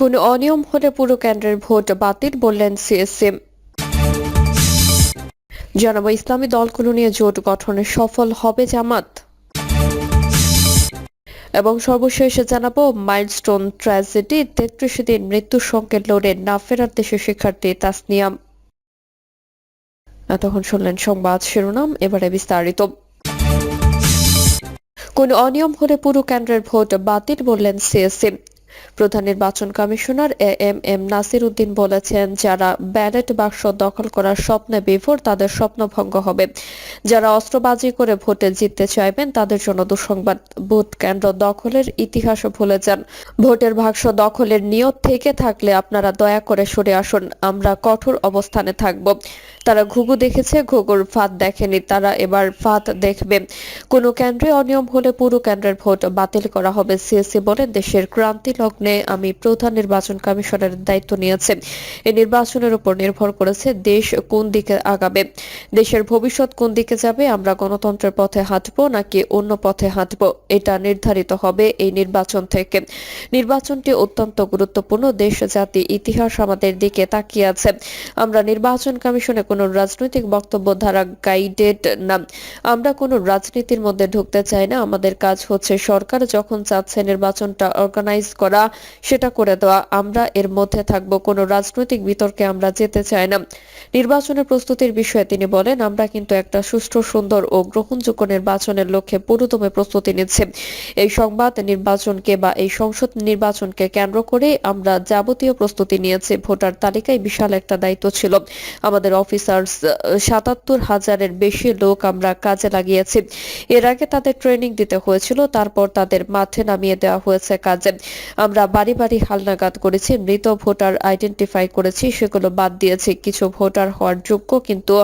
কোনো অনিয়ম হলে পুরো কেন্দ্রের ভোট বাতিল বললেন সিএসসি জানাব, ইসলামী দলগুলো নিয়ে জোট গঠনে সফল হবে জামাত। এবং সর্বশেষ জানাব, মাইলস্টোন ট্র্যাজেডি তেত্রিশ দিন মৃত্যুর সঙ্গে লড়ে না ফেরার দেশের শিক্ষার্থী তাসনিয়াম। এতক্ষণ শুনলেন সংবাদ শিরোনাম, এবারে বিস্তারিত। কোন অনিয়ম হলে পুরো কেন্দ্রের ভোট বাতিল বললেন সিএসসি প্রধান নির্বাচন commissioner A M M Nasir Uddin বলেছেন, যারা ব্যালট বাক্স দখল করার স্বপ্নে বিভোর, তাদের স্বপ্ন ভঙ্গ হবে। যারা অস্ত্রবাজি করে ভোটে জিততে চাইবেন, তাদের জন্য দুঃসংবাদ। ভোট কেন্দ্র দখলের ইতিহাস ভুলে যান। ভোটের বাক্স দখলের নিয়ত থেকে থাকলে আপনারা দয়া করে সরে আসুন। আমরা কঠোর অবস্থানে থাকব। তারা ঘুঘু দেখেছে, ঘুঘুর ফাঁদ দেখেনি, তারা এবার ফাঁদ দেখবে। কোনো কেন্দ্রে অনিয়ম হলে পুরো কেন্দ্রের ভোট বাতিল করা হবে, সিএসসি বলে দেশের ক্রান্তি লগ্নে আমি প্রধান নির্বাচন কমিশনের দায়িত্ব নিয়েছে। এই নির্বাচনের উপর নির্ভর করেছে দেশ কোন দিকে আগাবে। দেশের ভবিষ্যৎ কোন দিকে যাবে, আমরা গণতন্ত্রের পথে হাঁটবো নাকি অন্য পথে হাঁটবো, এটা নির্ধারিত হবে এই নির্বাচন থেকে। নির্বাচনটি অত্যন্ত গুরুত্বপূর্ণ, দেশ, জাতি, ইতিহাস আমাদের দিকে তাকিয়ে আছে। আমরা নির্বাচন কমিশনে কোনো রাজনৈতিক বক্তব্য দ্বারা গাইডেড না। আমরা কোনো রাজনীতির মধ্যে ঢুকতে চাই না, আমাদের কাজ হচ্ছে সরকার যখন চাচ্ছে নির্বাচনটা অর্গানাইজ করা। সেটা করে দেওয়া। আমরা এর মধ্যে থাকব, কোনো রাজনৈতিক বিতর্কে আমরা যেতে চাই না। নির্বাচনের প্রস্তুতির বিষয়ে তিনি বলেন, আমরা কিন্তু একটা সুষ্ঠু, সুন্দর ও গ্রহণযোগ্য নির্বাচনের লক্ষ্যে পুরোদমে প্রস্তুতি নিচ্ছে। এই সংবাদ নির্বাচনকে বা এই সংসদ নির্বাচনকে কেন্দ্র করে আমরা যাবতীয় প্রস্তুতি নিয়েছি। ভোটার তালিকায় বিশাল একটা দায়িত্ব ছিল। আমাদের অফিসার্স সাতাত্তর হাজারের বেশি লোক আমরা কাজে লাগিয়েছি। এর আগে তাদের ট্রেনিং দিতে হয়েছিল, তারপর তাদের মাঠে নামিয়ে দেওয়া হয়েছে কাজে। আমরা বাড়ি বাড়ি হালনাগাদ করেছি, মৃত ভোটার আইডেন্টিফাই করেছি, সেগুলো বাদ দিয়েছি। কিছু ভোটার হওয়ার যোগ্য, কিন্তু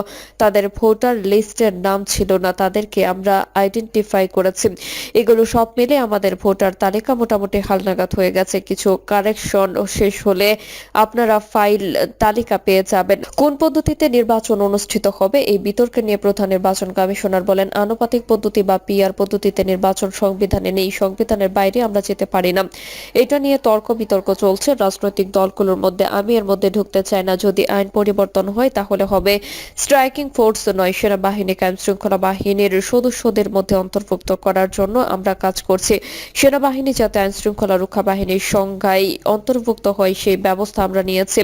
তাদের ভোটার লিস্টের নাম ছিল না, তাদেরকে আমরা আইডেন্টিফাই করেছি। এগুলো সব মিলে আমাদের ভোটার তালিকা মোটামুটি হালনাগাদ হয়ে গেছে। কিছু কারেকশন শেষ হলে আপনারা ফাইল তালিকা পেয়ে যাবেন। কোন পদ্ধতিতে নির্বাচন অনুষ্ঠিত হবে, এই বিতর্কে নিয়ে প্রধান নির্বাচন কমিশনার বলেন, আনুপাতিক পদ্ধতি বা পিআর পদ্ধতিতে নির্বাচন সংবিধানে নেই, সংবিধানের বাইরে আমরা যেতে পারি না। এটা নিয়ে তর্ক বিতর্ক চলছে। রাজনৈতিক দলগুলোর মধ্যে আমি এর মধ্যে ঢুকতে চাই না। যদি আইন পরিবর্তন হয়, তাহলে হবে স্ট্রাইকিং ফোর্স নয়। সেনাবাহিনীকে আইন শৃঙ্খলা বাহিনীর সদস্যদের মধ্যে অন্তর্ভুক্ত করার জন্য আমরা কাজ করছি। সেনাবাহিনী যাতে আইন শৃঙ্খলা রক্ষা বাহিনীর সংজ্ঞায় অন্তর্ভুক্ত হয়, সেই ব্যবস্থা আমরা নিয়েছি।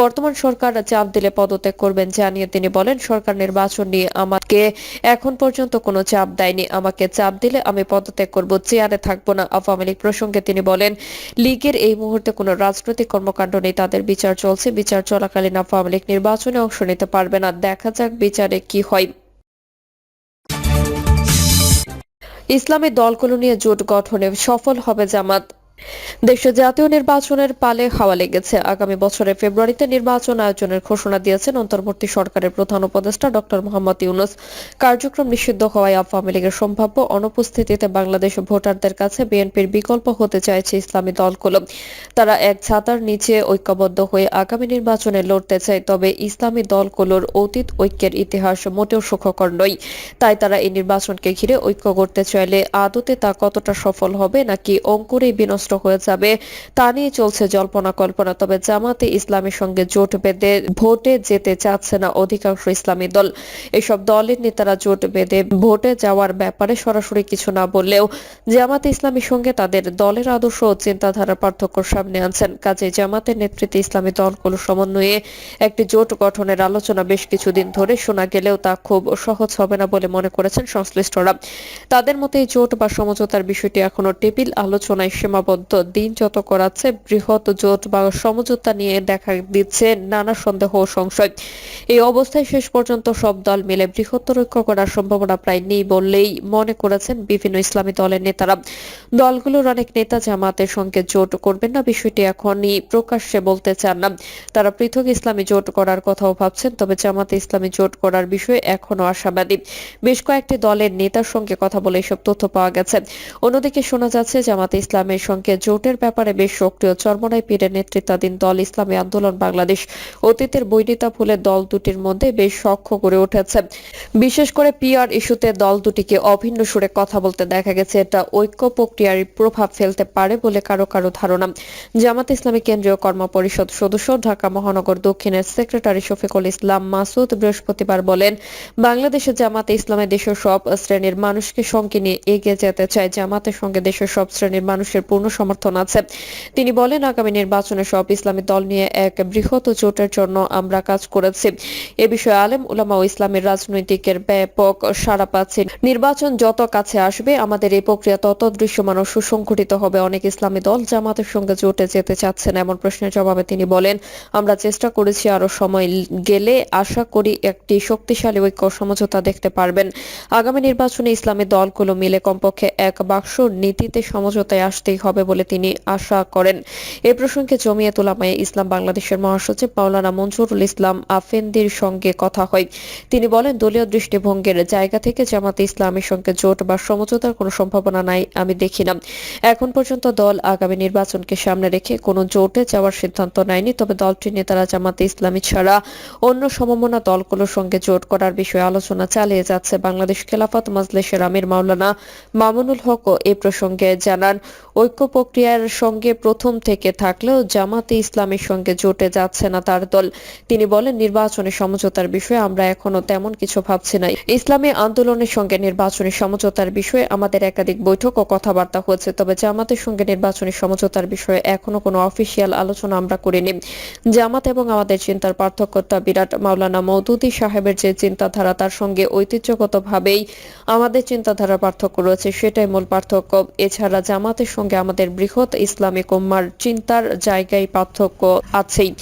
বর্তমান সরকার চাপ দিলে পদত্যাগ করবেন জানিয়ে তিনি বলেন, সরকার নির্বাচন নিয়ে আমাকে এখন পর্যন্ত কোনো চাপ দেয়নি। আমাকে চাপ দিলে আমি পদত্যাগ করব। চেয়ারে থাকব না। আওয়ামী লীগ প্রসঙ্গে তিনি বলেন লীগের এই মুহূর্তে কোনো রাজনৈতিক কর্মকাণ্ড নেই, তাদের বিচার চলছে। বিচার চলাকালীন আওয়ামী লীগ নির্বাচনে অংশ নিতে পারবে না। দেখা যাক বিচারে কি হয়। ইসলামী দলগুলো নিয়ে জোট গঠনে সফল হবে জামাত। দেশে জাতীয় নির্বাচনের পালে হাওয়া লেগেছে। আগামী বছরের ফেব্রুয়ারিতে নির্বাচন আয়োজনের ঘোষণা দিয়েছেন অন্তর্বর্তী সরকারের প্রধান উপদেষ্টা ডক্টর মোহাম্মদ ইউনুস। কার্যক্রম নিষিদ্ধ হওয়ায় আওয়ামী লীগের সম্ভাব্য অনুপস্থিতিতে বাংলাদেশ ভোটারদের কাছে বিএনপির বিকল্প হতে চাইছে ইসলামী দলগুলো। তারা এক ছাতার নিচে ঐক্যবদ্ধ হয়ে আগামী নির্বাচনে লড়তে চায়, তবে ইসলামী দলগুলোর অতীত ঐক্যের ইতিহাস মোটেও সুখকর নয়। তাই তারা এই নির্বাচনকে ঘিরে ঐক্য করতে চাইলে আদতে তা কতটা সফল হবে নাকি অঙ্কুরেই বিনষ্ট হয়ে যাবে। তা নিয়ে চলছে জল্পনা কল্পনা। তবে জামাতে ইসলামের সঙ্গে জোট বেঁধে ভোটে যেতে চাচ্ছে না অধিকাংশ ইসলামী দল। এসব দলের নেতারা জোট বেঁধে ভোটে যাওয়ার ব্যাপারে সরাসরি কিছু না বললেও জামাতে ইসলামীর সঙ্গে তাদের দলের আদর্শ ও চিন্তাধারার পার্থক্য সামনে আনছেন। কাজে জামাতের নেতৃত্বে ইসলামী দলগুলো সমন্বয়ে একটি জোট গঠনের আলোচনা বেশ কিছুদিন ধরে শোনা গেলেও তা খুব সহজ হবে না বলে মনে করেছেন সংশ্লিষ্টরা। তাদের মতে জোট বা সমঝোতার বিষয়টি এখনও টেবিল আলোচনায় সীমাবদ্ধ। দিন যত করাচ্ছে, বৃহৎ জোট বা সমঝোতা নিয়ে দেখা দিচ্ছে নানা সন্দেহ ও সংশয়। এই অবস্থায় শেষ পর্যন্ত সব দল মিলে বৃহত্তর ঐক্য করার সম্ভাবনা প্রায় নেই বললেই মনে করেছেন বিভিন্ন ইসলামী দলের নেতারা। দলগুলোর অনেক নেতা জামাতের সঙ্গে জোট করবেন না, বিষয়টি এখনই প্রকাশ্যে বলতে চান না। তারা পৃথক ইসলামী জোট করার কথাও ভাবছেন, তবে জামাতে ইসলামী জোট করার বিষয়ে এখনও আশাবাদী বেশ কয়েকটি দলের নেতার সঙ্গে কথা বলে এসব তথ্য পাওয়া গেছে। অন্যদিকে শোনা যাচ্ছে, জামাতে ইসলামের সঙ্গে সঙ্গে জোটের ব্যাপারে বেশ সক্রিয়। চরমনাই পীরের নেতৃত্বাধীন দল ইসলামী আন্দোলন বাংলাদেশ অতীতের বৈরিতা ফুলে দল দুটির মধ্যে বেশ সখ্য করে উঠেছে। বিশেষ করে পিআর ইস্যুতে দল দুটিকে অভিন্ন সুরে কথা বলতে দেখা গেছে। এটা ঐক্য প্রক্রিয়ার প্রভাব ফেলতে পারে বলে কারও কারও ধারণা। জামাত ইসলামী কেন্দ্রীয় কর্ম পরিষদ সদস্য ঢাকা মহানগর দক্ষিণের সেক্রেটারি শফিকুল ইসলাম মাসুদ বৃহস্পতিবার বলেন, বাংলাদেশে জামাতে ইসলামে দেশের সব শ্রেণির মানুষকে সঙ্গে নিয়ে এগিয়ে যেতে চায়। জামাতের সঙ্গে দেশের সব শ্রেণির মানুষের পূর্ণ সমর্থন আছে। তিনি বলেন, আগামী নির্বাচনে সব ইসলামী দল নিয়ে এক বৃহৎ জোটের জন্য আমরা কাজ করেছি। এ বিষয়ে আলেম উলামা ও ইসলামের রাজনৈতিকের ব্যাপক সাড়া পাচ্ছে নির্বাচন যত কাছে আসবে, আমাদের এই প্রক্রিয়া তত দৃশ্যমান ও সুসংগঠিত হবে। অনেক ইসলামী দল জামাতের সঙ্গে জোটে যেতে চাচ্ছেন এমন প্রশ্নের জবাবে তিনি বলেন, আমরা চেষ্টা করেছি আরও সময় গেলে আশা করি একটি শক্তিশালী ঐক্য সমঝোতা দেখতে পারবেন। আগামী নির্বাচনে ইসলামী দলগুলো মিলে কমপক্ষে এক বাক্স নীতিতে সমঝোতায় আসতেই হবে। বলে তিনি আশা করেন। এ প্রসঙ্গে জমিয়ত উলামায়ে ইসলাম বাংলাদেশের মহাসচিব মাওলানা মঞ্জুরুল ইসলাম আফেন্দির সঙ্গে কথা হয়। তিনি বলেন, দলীয় দৃষ্টিভঙ্গির জায়গা থেকে জামাতে ইসলামের সঙ্গে জোট বা সমঝোতার কোনো সম্ভাবনা নাই, আমি দেখি না। এখন পর্যন্ত দল আগামী নির্বাচনকে সামনে রেখে কোনো জোটে যাওয়ার সিদ্ধান্ত নেয়নি, তবে দলটির নেতারা জামাতে ইসলামী ছাড়া অন্য সমমনা দলগুলোর সঙ্গে জোট করার বিষয়ে আলোচনা চালিয়ে যাচ্ছে বাংলাদেশ খেলাফত মাজলিসের আমির মাওলানা মামুনুল হক এ প্রসঙ্গে জানান। ঐক্য প্রক্রিয়ার সঙ্গে প্রথম থেকে থাকলেও জামাতে ইসলামের সঙ্গে জোটে যাচ্ছে না তার দল। তিনি বলেন, নির্বাচনী সমঝোতার বিষয়ে আমরা এখনও তেমন কিছু ভাবছি না। ইসলামী আন্দোলনের সঙ্গে নির্বাচনী সমঝোতার বিষয়ে আমাদের একাধিক বৈঠক ও কথাবার্তা হয়েছে, তবে জামাতের সঙ্গে নির্বাচনী সমঝোতার বিষয়ে এখনও কোনো অফিসিয়াল আলোচনা আমরা করিনি। জামাত এবং আমাদের চিন্তার পার্থক্যটা বিরাট। মাওলানা মৌদুদি সাহেবের যে চিন্তাধারা, তার সঙ্গে ঐতিহ্যগতভাবেই আমাদের চিন্তাধারার পার্থক্য রয়েছে, সেটাই মূল পার্থক্য। এছাড়া জামাতের সঙ্গে আমাদের বৃহৎ ইসলামিক উম্মার চিন্তার জায়গায় পার্থক্য আছেই।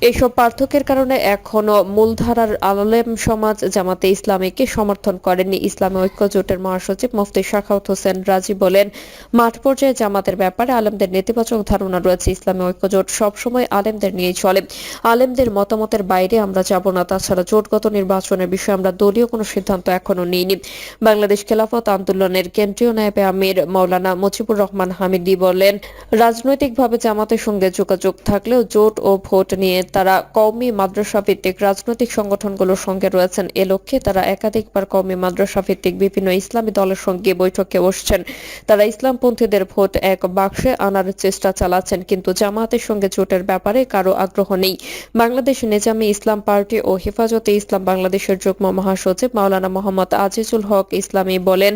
এসব পার্থক্যের কারণে এখনও মূলধারার আলেম সমাজ জামাতে ইসলামীকে সমর্থন করেনি। ইসলামী ঐক্য জোটের মহাসচিব মুফতি শাখাউত হোসেন রাজি বলেন, মাঠ পর্যায়ে জামাতের ব্যাপারে আলেমদের নেতিবাচক ধারণা রয়েছে। ইসলামী ঐক্য জোট সবসময় আলেমদের নিয়েই চলে। আলেমদের মতামতের বাইরে আমরা যাব না। তাছাড়া জোটগত নির্বাচনের বিষয়ে আমরা দলীয় কোনো সিদ্ধান্ত এখনও নিইনি। বাংলাদেশ খেলাফত আন্দোলনের কেন্দ্রীয় নায়েবে আমির মৌলানা মুজিবুর রহমান হামিদি বলেন রাজনৈতিকভাবে জামাতের সঙ্গে যোগাযোগ থাকলেও জোট ও ভোট নিয়ে তারা কওমি মাদ্রাসা ভিত্তিক রাজনৈতিক সংগঠনগুলোর সঙ্গে রয়েছেন। এ লক্ষ্যে তারা একাধিকবার কওমি মাদ্রাসা ভিত্তিক বিভিন্ন ইসলামী দলের সঙ্গে বৈঠকে বসছেন। তারা ইসলামপন্থীদের ভোট এক বাক্সে আনার চেষ্টা চালাচ্ছেন, কিন্তু জামাতের সঙ্গে জোটের ব্যাপারে কারও আগ্রহ নেই। বাংলাদেশ নিজামী ইসলাম পার্টি ও হেফাজতে ইসলাম বাংলাদেশের যুগ্ম মহাসচিব মাওলানা মোহাম্মদ আজিজুল হক ইসলামী বলেন,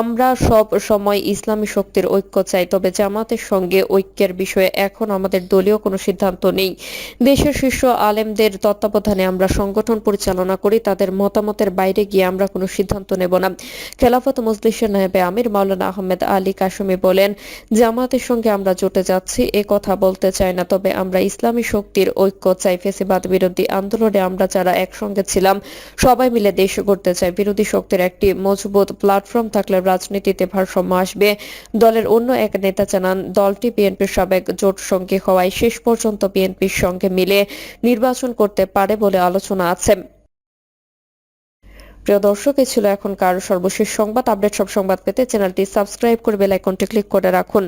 আমরা সব সময় ইসলামী শক্তির ঐক্য চাই, তবে জামাতের সঙ্গে ঐক্যের বিষয়ে এখন আমাদের দলীয় কোনো সিদ্ধান্ত নেই। দেশের শীর্ষ আলেমদের তত্ত্বাবধানে আমরা সংগঠন পরিচালনা করি, তাদের মতামতের বাইরে গিয়ে আমরা কোনো সিদ্ধান্ত নেব না। খেলাফত মজলিসের নায়েবে আমির মাওলানা আহমেদ আলী কাশমি বলেন, জামাতের সঙ্গে আমরা জোটে যাচ্ছি, এ কথা বলতে চাই না, তবে আমরা ইসলামী শক্তির ঐক্য চাই, ফেসিবাদ বিরোধী আন্দোলনে আমরা যারা একসঙ্গে ছিলাম, সবাই মিলে দেশ গড়তে চাই। বিরোধী শক্তির একটি মজবুত প্ল্যাটফর্ম থাকলে রাজনীতিতে ভারসাম্য আসবে। দলের অন্য এক নেতা জানান, দলটি বিএনপির সাবেক জোট সঙ্গী হওয়ায় শেষ পর্যন্ত বিএনপির সঙ্গে মিলে নির্বাচন করতে পারে বলে আলোচনা আছে। প্রিয় দর্শক এই ছিল এখনকার সর্বশেষ সংবাদ। আপডেট সব সংবাদ পেতে চ্যানেলটি সাবস্ক্রাইব করে বেল আইকনটি ক্লিক করে রাখুন।